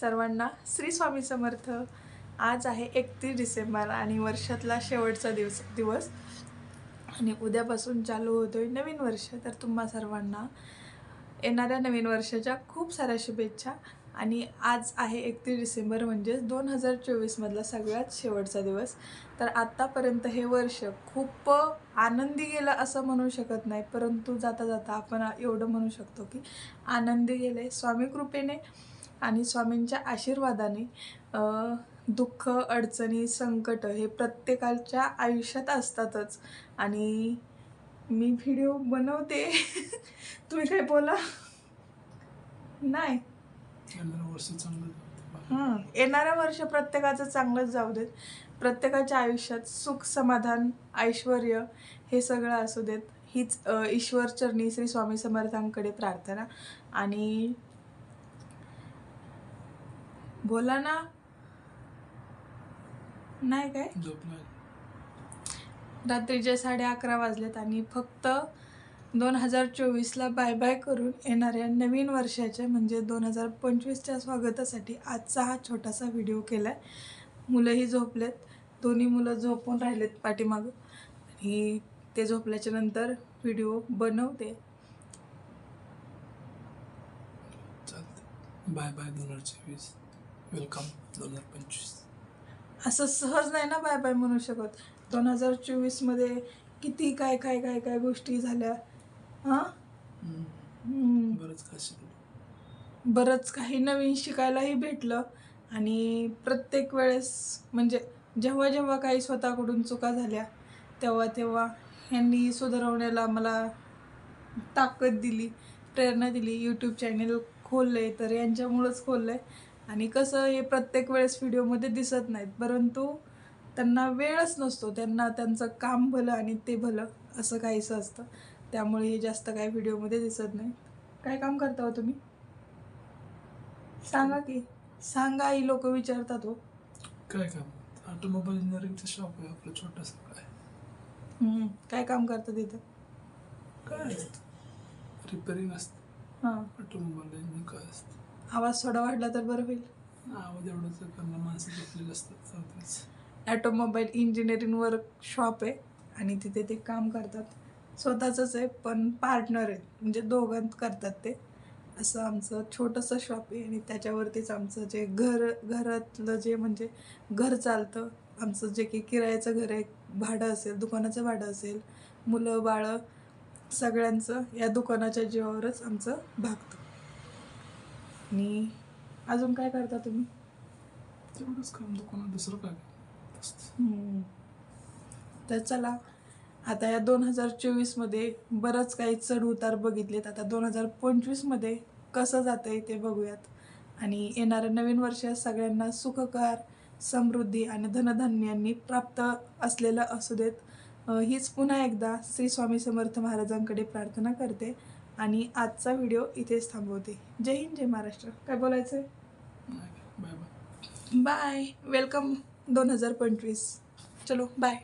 सर्वांना श्री स्वामी समर्थ. आज आहे एकतीस डिसेंबर आणि वर्षातला शेवटचा दिवस दिवस. आणि उद्यापासून चालू होतो आहे नवीन वर्ष. तर तुम्हा सर्वांना येणाऱ्या नवीन वर्षाच्या खूप साऱ्या शुभेच्छा. आणि आज आहे एकतीस डिसेंबर म्हणजेच दोन हजार चोवीसमधला सगळ्यात शेवटचा दिवस. तर आत्तापर्यंत हे वर्ष खूप आनंदी गेलं असं म्हणू शकत नाही. परंतु जाता जाता आपण एवढं म्हणू शकतो की आनंदी गेले. स्वामी कृपेने आणि स्वामींच्या आशीर्वादाने दुःख अडचणी संकट हे प्रत्येकाच्या आयुष्यात असतातच. आणि मी व्हिडिओ बनवते. तुम्ही काय बोला? नाही. हं, येणारं वर्ष प्रत्येकाचं चांगलंच जाऊ देत. प्रत्येकाच्या आयुष्यात सुख समाधान ऐश्वर हे सगळं असू देत. हीच अ, ईश्वर चरणी श्री स्वामी समर्थांकडे प्रार्थना. आणि बोला ना. नाही काय? रात्रीचे साडे अकरा वाजलेत आणि फक्त दोन हजार चोवीसला बाय बाय करून येणाऱ्या नवीन वर्षाच्या म्हणजे दोन हजार पंचवीसच्या स्वागतासाठी आजचा हा छोटासा व्हिडिओ केला आहे मुलंही झोपलेत. दोन्ही मुलं झोपून राहिलेत पाठीमागं. आणि ते झोपल्याच्या नंतर व्हिडिओ बनवते. बाय बाय दोन हजार चोवीस. वेलकम दोन हजार पंचवीस असं सहज नाही ना बाय बाय म्हणू शकत. दोन हजार चोवीसमध्ये किती काय काय काय काय गोष्टी झाल्या? हां. बरंच काय शिकलो. बरंच काही नवीन शिकायलाही भेटलं. आणि प्रत्येक वेळेस म्हणजे जेव्हा जेव्हा काही स्वतःकडून चुका झाल्या तेव्हा तेव्हा ह्यांनी सुधारवण्याला मला ताकद दिली प्रेरणा दिली. यूट्यूब चॅनल खोललं आहे तर यांच्यामुळंच खोललं आहे आणि कसं हे प्रत्येक वेळेस व्हिडिओमध्ये दिसत नाहीत परंतु त्यांना वेळच नसतो त्यांना त्यांचं काम भलं आणि ते भलं असं काहीसं असतं. त्यामुळे हे जास्त काही व्हिडिओमध्ये दिसत नाही. काय काम करता हो तुम्ही? सांगा की सांगा ही लोक विचारतात हो. काय काम? ऑटोमोबाईल इंजिनिअरिंगचं शॉप आहे आपलं छोटंसं काय? हम्म, काय काम करतात तिथं काय असतं? रिपेअरिंग असतं. हां. ऑटोमोबाईल इंजिन काय असतं? आवाज थोडा वाढला तर बरं होईल. आवाज एवढंच माणसं घेतलेली असतात ॲटोमोबाईल इंजिनिअरिंग वर्क शॉप आहे आणि तिथे ते काम करतात. स्वतःचंच आहे पण पार्टनर आहेत. म्हणजे दोघांत करतात ते. असं आमचं छोटंसं शॉप आहे आणि त्याच्यावरतीच आमचं जे घर घरातलं जे म्हणजे घर चालतं आमचं जे की किरायाचं घर आहे भाडं असेल दुकानाचं भाडं असेल मुलं बाळं सगळ्यांचं या दुकानाच्या जीवावरच आमचं भागतं. आणि अजून काय करता तुम्ही? तेवढंच काम दुकानात दुसरं काय? हम्म. तर चला आता या दोन हजार चोवीसमध्ये बरंच काही चढ उतार बघितलेत. आता दोन हजार पंचवीसमध्ये कसं जातं आहे ते बघूयात. आणि येणाऱ्या नवीन वर्षात सगळ्यांना सुखकार समृद्धी आणि धनधान्यांनी प्राप्त असलेलं असू देत. अं, हीच पुन्हा एकदा श्री स्वामी समर्थ महाराजांकडे प्रार्थना करते. आणि आजचा व्हिडिओ इथेच थांबवते. जय हिंद जय महाराष्ट्र. काय बोलायचं आहे नाही. Bye bye. बाय. वेलकम दोन हजार पंचवीस. चलो बाय.